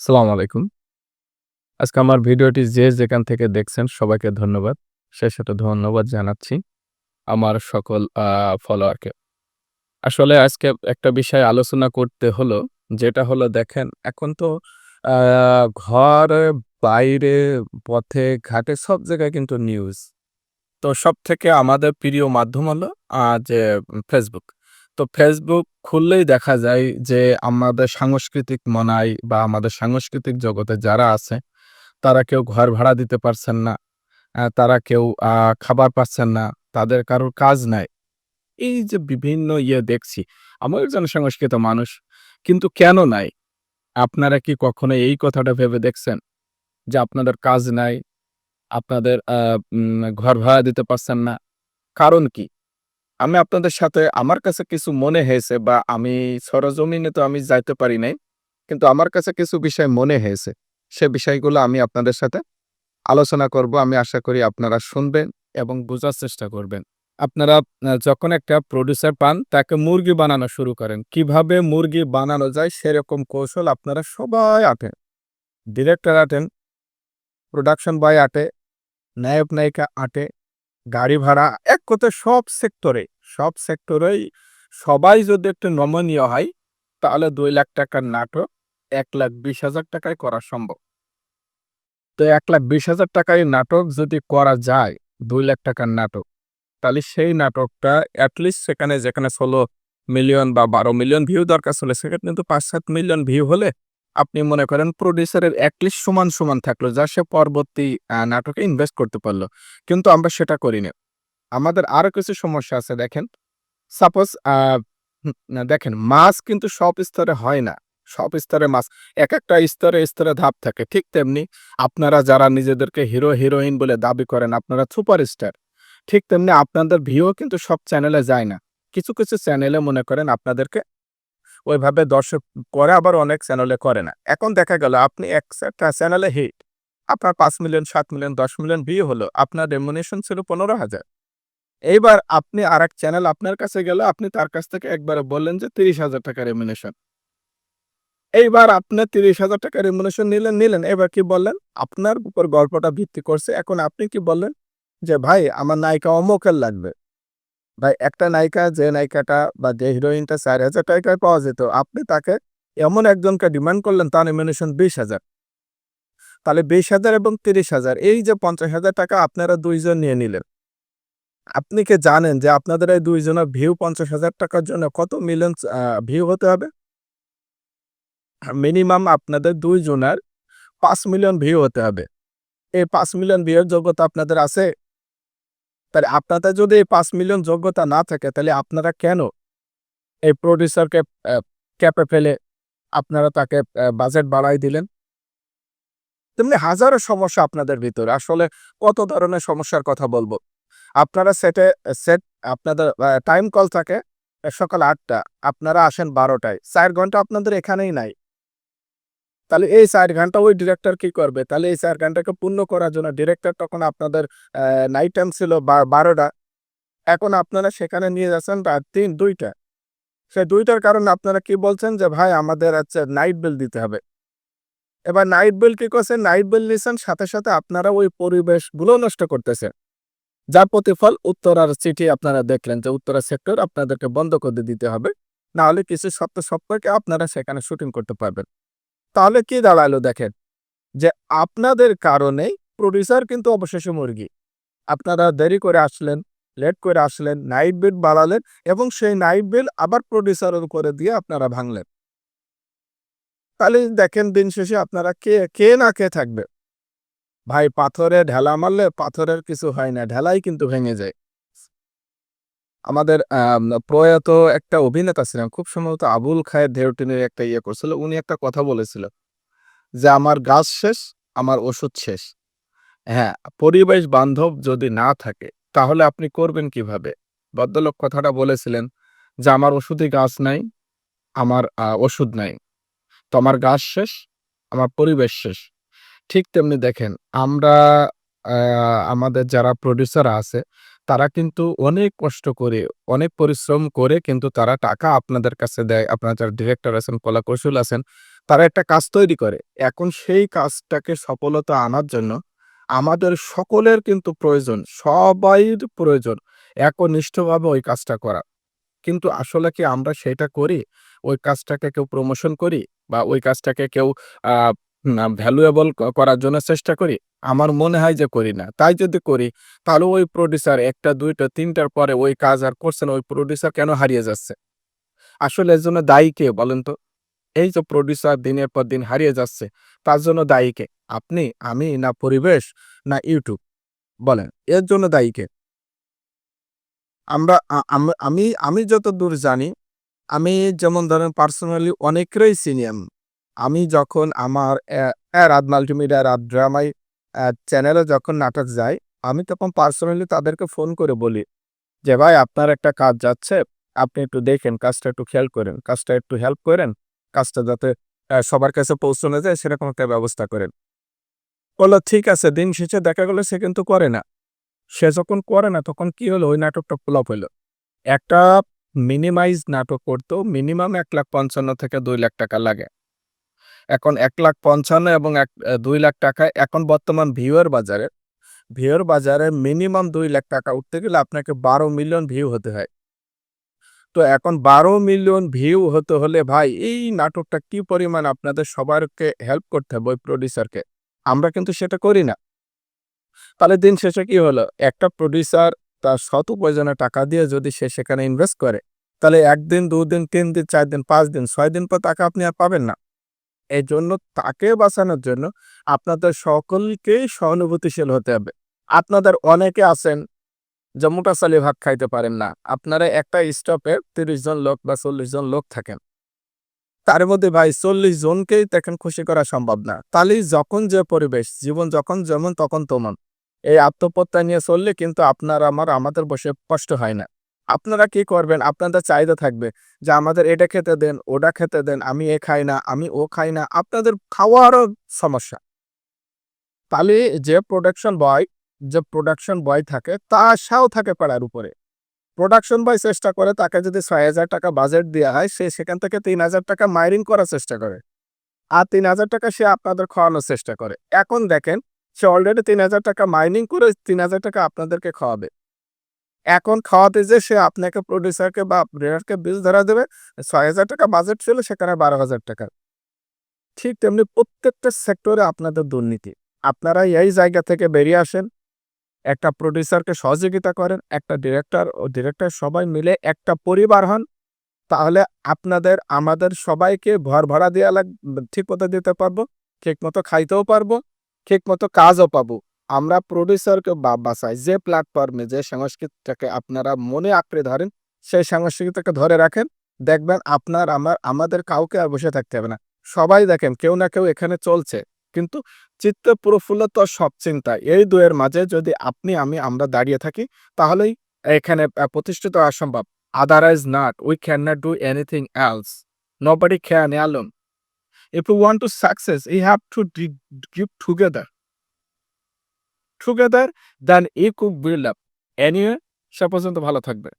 আসসালামু আলাইকুম। আজকে আমার ভিডিওটি যে যেখান থেকে দেখছেন সবাইকে ধন্যবাদ। সে সাথে ধন্যবাদ জানাচ্ছি আমার সকল ফলোয়ারকে। আসলে আজকে একটা বিষয় আলোচনা করতে হলো, যেটা হলো দেখেন এখন তো ঘরে, বাইরে, পথে, ঘাটে সব জায়গায় কিন্তু নিউজ। তো সব থেকে আমাদের প্রিয় মাধ্যম হলো যে ফেসবুক। তো ফেসবুক খুললেই দেখা যায় যে আমাদের সাংস্কৃতিক মনাই বা আমাদের সাংস্কৃতিক জগতে যারা আছে, তারা কেউ ঘর ভাড়া দিতে পারছেন না। তারা কেউ খাবার পাচ্ছেন না। তাদের কারোর কাজ নাই। এই যে বিভিন্ন ইয়ে দেখছি, আমার একজন সংস্কৃত মানুষ। কিন্তু কেন নাই? আপনারা কি কখনো এই কথাটা ভেবে দেখছেন? যে আপনাদের কাজ নাই, আপনাদের ঘর ভাড়া দিতে পারছেন না। কারণ কি? আমি আপনাদের সাথে আমার কাছে কিছু মনে হয়েছে বা আমি সরজমিনে তো আমি যাইতে পারি নাই। কিন্তু আমার কাছে কিছু বিষয় মনে হয়েছে। সে বিষয়গুলো আমি আপনাদের সাথে আলোচনা করব। আমি আশা করি আপনারা শুনবেন এবং বোঝার চেষ্টা করবেন। আপনারা যখন একটা প্রোডিউসার পান, তাকে মুরগি বানানো শুরু করেন। কীভাবে মুরগি বানানো যায় সেরকম কৌশল আপনারা সবাই আঁটেন। ডিরেক্টর আঁটেন, প্রোডাকশন বয় আঁটে, নায়ক-নায়িকা আঁটে, গাড়ি ভাড়া এক কথায় সব সেক্টরে, সব সেক্টরেই সবাই যদি একটু নমনীয় হয়, তাহলে দুই লাখ টাকার নাটক এক লাখ বিশ হাজার টাকায় করা সম্ভব। তো এক লাখ বিশ হাজার টাকায় নাটক যদি করা যায়, দুই লাখ টাকার নাটক, তাহলে সেই নাটকটা অ্যাটলিস্ট সেখানে যেখানে ১৬ মিলিয়ন বা ১২ মিলিয়ন ভিউ দরকার ছিল, সেখানে কিন্তু ৫-৭ মিলিয়ন ভিউ হলে আপনি মনে করেন প্রোডিউসারের এটলিস্ট সমান, সমান থাকল যা সে পরবর্তী নাটকে ইনভেস্ট করতে পারল। কিন্তু আমরা সেটা করিনি। আমাদের আরও কিছু সমস্যা আছে দেখেন। সাপোজ দেখেন মাছ কিন্তু সব স্তরে হয় না। সব স্তরে মাছ এক একটা স্তরে, স্তরে ধাপ থাকে। ঠিক তেমনি আপনারা যারা নিজেদেরকে হিরো, হিরোইন বলে দাবি করেন, আপনারা সুপারস্টার। ঠিক তেমনি আপনাদের ভিউ কিন্তু সব চ্যানেলে যায় না। কিছু, কিছু চ্যানেলে মনে করেন আপনাদেরকে ওইভাবে দর্শক করে আবার অনেক চ্যানেলে করে না। এখন দেখা গেল আপনি একটা চ্যানেলে হিট। আপনার পাঁচ মিলিয়ন, সাত মিলিয়ন, ১০ মিলিয়ন ভিউ হলো। আপনার রেমুনেশন ছিল ১৫,০০০। এইবার আপনি আরেক চ্যানেল আপনার কাছে গেল, আপনি তার কাছ থেকে একবারে বললেন যে ৳৩০,০০০ রেমুনেশন। এইবার আপনি ৳৩০,০০০ রেমুনেশন নিলেন, নিলেন। এবার কি বললেন? আপনার উপর গল্পটা ভিত্তি করছে। এখন আপনি কি বললেন? যে ভাই আমার নায়িকা অমুকের লাগবে। ভাই একটা নায়িকা যে নায়িকাটা বা যে হিরোইনটা চার হাজার টাকায় পাওয়া যেত, আপনি তাকে এমন একজনকে ডিমান্ড করলেন তার নমিনেশন বিশ হাজার তাহলে ২০,০০০ এবং ৩০,০০০ এই যে ৳৫০,০০০ আপনারা দুইজন নিয়ে নিলেন। আপনি কি জানেন যে আপনাদের এই দুইজনের ভিউ পঞ্চাশ হাজার টাকার জন্য কত মিলিয়ন ভিউ হতে হবে? মিনিমাম আপনাদের ২ জনের ৫ মিলিয়ন ভিউ হতে হবে। এই পাঁচ মিলিয়ন ভিউর যোগ্যতা আপনাদের আছে? তাহলে আপনাদের যদি ৫ মিলিয়ন যোগ্যতা না থাকে, তাহলে আপনারা কেন এই প্রোডিউসারকে ক্যাপে ফেলে আপনারা তাকে বাজেট বাড়ায় দিলেন? তেমনি হাজারো সমস্যা আপনাদের ভিতরে। আসলে কত ধরনের সমস্যার কথা বলব আপনারা সেটে সেট আপনাদের টাইম কল থাকে সকাল আটটা আপনারা আসেন বারোটায় চার ঘণ্টা আপনাদের এখানেই নাই। তাহলে এই ৪ ঘণ্টা ওই ডিরেক্টর কি করবে? তাহলে এই ৪ ঘন্টাকে পূর্ণ করার জন্য ডিরেক্টর তখন আপনাদের নাইট টাইম ছিল বা ১২ টা। এখন আপনারা সেখানে নিয়ে যাচ্ছেন রাত ৩ ২ টা। সেই ২ কারণে আপনারা কি বলছেন যে ভাই আমাদের হচ্ছে নাইট বিল দিতে হবে। এবার নাইট বিল কি করছেন? নাইট বিল নিছেন সাথে, সাথে আপনারা ওই পরিবেশগুলো নষ্ট করতেছেন। যার প্রতিফল উত্তরার চিঠি আপনারা দেখলেন যে উত্তরা সেক্টর আপনাদেরকে বন্ধ করে দিতে হবে। না হলে কিছু শর্ত সাপেক্ষে আপনারা সেখানে শুটিং করতে পারবেন। তাহলে কি দাঁড়াল দেখেন, যে আপনাদের কারণেই প্রোডিউসার কিন্তু অবশেষে মুরগি। আপনারা দেরি করে আসলেন, লেট করে আসলেন, নাইট বিল বাড়ালেন এবং সেই নাইট বিল আবার প্রোডিউসারের করে দিয়ে আপনারা ভাঙলেন। তাহলে দেখেন দিন শেষে আপনারা কে, কে না কে থাকবে? ভাই পাথরে ঢেলা মারলে পাথরের কিছু হয় না, ঢেলাই কিন্তু ভেঙে যায়। আমাদের প্রয়াত একটা অভিনেতা ছিলেন, খুব সম্ভবত আবুল খায়ের ঢেউটিনের একটা ইয়ে করছিল। উনি একটা কথা বলেছিল যে, "আমার গাছ শেষ, আমার ওষুধ শেষ।" হ্যাঁ, পরিবেশ বান্ধব যদি না থাকে, তাহলে আপনি করবেন কীভাবে? ভদ্রলোক কথাটা বলেছিলেন যে, "আমার ওষুধে গাছ নাই, আমার ওষুধ নাই। তো আমার গাছ শেষ, আমার পরিবেশ শেষ।" ঠিক তেমনি দেখেন আমরা আমাদের যারা প্রোডিউসার আছে, তারা কিন্তু অনেক কষ্ট করে, অনেক পরিশ্রম করে কিন্তু তারা টাকা আপনাদের কাছে দেয়। আপনার যারা ডিরেক্টর আছেন, কলা কৌশল আছেন, তারা একটা কাজ তৈরি করে। এখন সেই কাজটাকে সফলতা আনার জন্য আমাদের সকলের কিন্তু প্রয়োজন। সবাইর প্রয়োজন একনিষ্ঠভাবে ওই কাজটা করা। কিন্তু আসলে কি আমরা সেটা করি? ওই কাজটাকে কেউ প্রমোশন করি বা ওই কাজটাকে কেউ না ভ্যালুয়েবল করার জন্য চেষ্টা করি? আমার মনে হয় যে করি না। তাই যদি করি তাহলে ওই প্রোডিউসার ১ টা ২ টা ৩ টার পরে ওই কাজ আর করছে না, ওই প্রোডিউসার কেন হারিয়ে যাচ্ছে? আসলে এর জন্য দায়ী কে বলেন তো? এই যে প্রোডিউসার দিনের পর দিন হারিয়ে যাচ্ছে, তার জন্য দায়ী কে? আপনি, আমি, না পরিবেশ, না ইউটিউব বলেন, এর জন্য দায়ী কে? আমরা আমি আমি যত দূর জানি, আমি যেমন ধরেন পার্সোনালি অনেকেরই চিনি আমি। আমি যখন আমার রাত মাল্টিমিডিয়া, রাত ড্রামায় চ্যানেলে যখন নাটক যায়, আমি তখন পার্সোনালি তাদেরকে ফোন করে বলি যে, "ভাই আপনার একটা কাজ যাচ্ছে, আপনি একটু দেখেন, কাজটা একটু খেয়াল করেন, কাজটা একটু হেল্প করেন, কাজটা যাতে সবার কাছে পৌঁছানো যায় সেরকম একটা ব্যবস্থা করেন।" বলল "ঠিক আছে।" দিন শেষে দেখা গেলো সে কিন্তু করে না। সে যখন করে না তখন কি হলো? ওই নাটকটা ফ্লপ হইল। একটা মিনিমাইজ নাটক করতো মিনিমাম ৳১,৫৫,০০০ থেকে দুই লাখ টাকা লাগে। এখন ৳১,৫৫,০০০ এবং এক দুই লাখ ৳২,০০,০০০ এখন বর্তমান ভিউয়ের বাজারে, ভিউয়ের বাজারে মিনিমাম দুই লাখ টাকা উঠতে গেলে আপনাকে ১২ মিলিয়ন ভিউ হতে হয়। তো এখন ১২ মিলিয়ন ভিউ হতে হলে ভাই এই নাটকটা কি পরিমাণ আপনাদের সবারকে হেল্প করতে হবে ওই প্রোডিউসারকে। আমরা কিন্তু সেটা করি না। তাহলে দিন শেষে কি হলো? একটা প্রোডিউসার তার শত উপার্জনের টাকা দিয়ে যদি সে সেখানে ইনভেস্ট করে, তাহলে একদিন দুদিন তিন দিন, চার দিন, পাঁচ দিন, ছয় দিন পর টাকা আপনি আর পাবেন না। এজন্য তাকে বাঁচানোর জন্য আপনাদের সকলকেই সহানুভূতিশীল হতে হবে। আপনাদের অনেকে আছেন যে মোটা চালে ভাত খাইতে পারেন না। আপনারা একটা স্টপে ৩০ জন লোক বা ৪০ জন লোক থাকেন। তার মধ্যে ভাই ৪০ জনকেই দেখেন খুশি করা সম্ভব না। তাহলেই যখন যে পরিবেশ, জীবন যখন যেমন তখন তেমন। এই আত্মপ্রত্যয় নিয়ে চললে কিন্তু আপনার আমার আমাদের বসে কষ্ট হয় না। আপনারা কি করবেন? আপনাদের চাহিদা থাকবে যে আমাদের এটা খেতে দেন, ওটা খেতে দেন, আমি এ খাই না, আমি ও খাই না। আপনাদের খাওয়ারও সমস্যা। তাহলে যে প্রোডাকশন বয়, যে প্রোডাকশন বয় থাকে তা আশাও থাকে পাড়ার উপরে। প্রোডাকশন বয় চেষ্টা করে তাকে যদি ৳৬,০০০ বাজেট দেওয়া হয় সে সেখান থেকে ৳৩,০০০ মাইরিং করার চেষ্টা করে। আর ৳৩,০০০ সে আপনাদের খাওয়ানোর চেষ্টা করে। এখন দেখেন সে অলরেডি ৳৩,০০০ মাইনিং করে ৳৩,০০০ আপনাদেরকে খাওয়াবে। এখন খাওয়াতে যে সে আপনাকে প্রোডিউসারকে বা ডিরেক্টরকে বিল ধরা দেবে। ৳৬,০০০ বাজেট ছিল সেখানে ৳১২,০০০ ঠিক তেমনি প্রত্যেকটা সেক্টরে আপনাদের দুর্নীতি। আপনারা এই জায়গা থেকে বেরিয়ে আসেন। একটা প্রোডিউসারকে সহযোগিতা করেন, একটা ডিরেক্টর ও ডিরেক্টর সবাই মিলে একটা পরিবার হন। তাহলে আপনাদের আমাদের সবাইকে ভরভরা দেয়া লাগ ঠিকমতো দিতে পারব, ঠিক মতো খাইতেও পারব, ঠিক মতো কাজও পাবো। আমরা প্রোডিউসারকে বা বাঁচাই যে প্ল্যাটফর্মে যে সংস্কৃতিটাকে আপনারা মনে আঁকড়ে ধরেন, সেই সংস্কৃতিটাকে ধরে রাখেন। দেখবেন আপনার আমার আমাদের কাউকে আর বসে থাকতে হবে না। সবাই দেখেন কেউ না কেউ এখানে চলছে। কিন্তু চিত্তে প্রফুল্লত সব চিন্তা। এই দুয়ের মাঝে যদি আপনি আমি আমরা দাঁড়িয়ে থাকি তাহলেই এখানে প্রতিষ্ঠিত হওয়া সম্ভব। Otherwise we We cannot do anything else. Nobody can alone. If you want to success, you have to di give together. Together than a cook build up anyway সে পর্যন্ত ভালো থাকবে।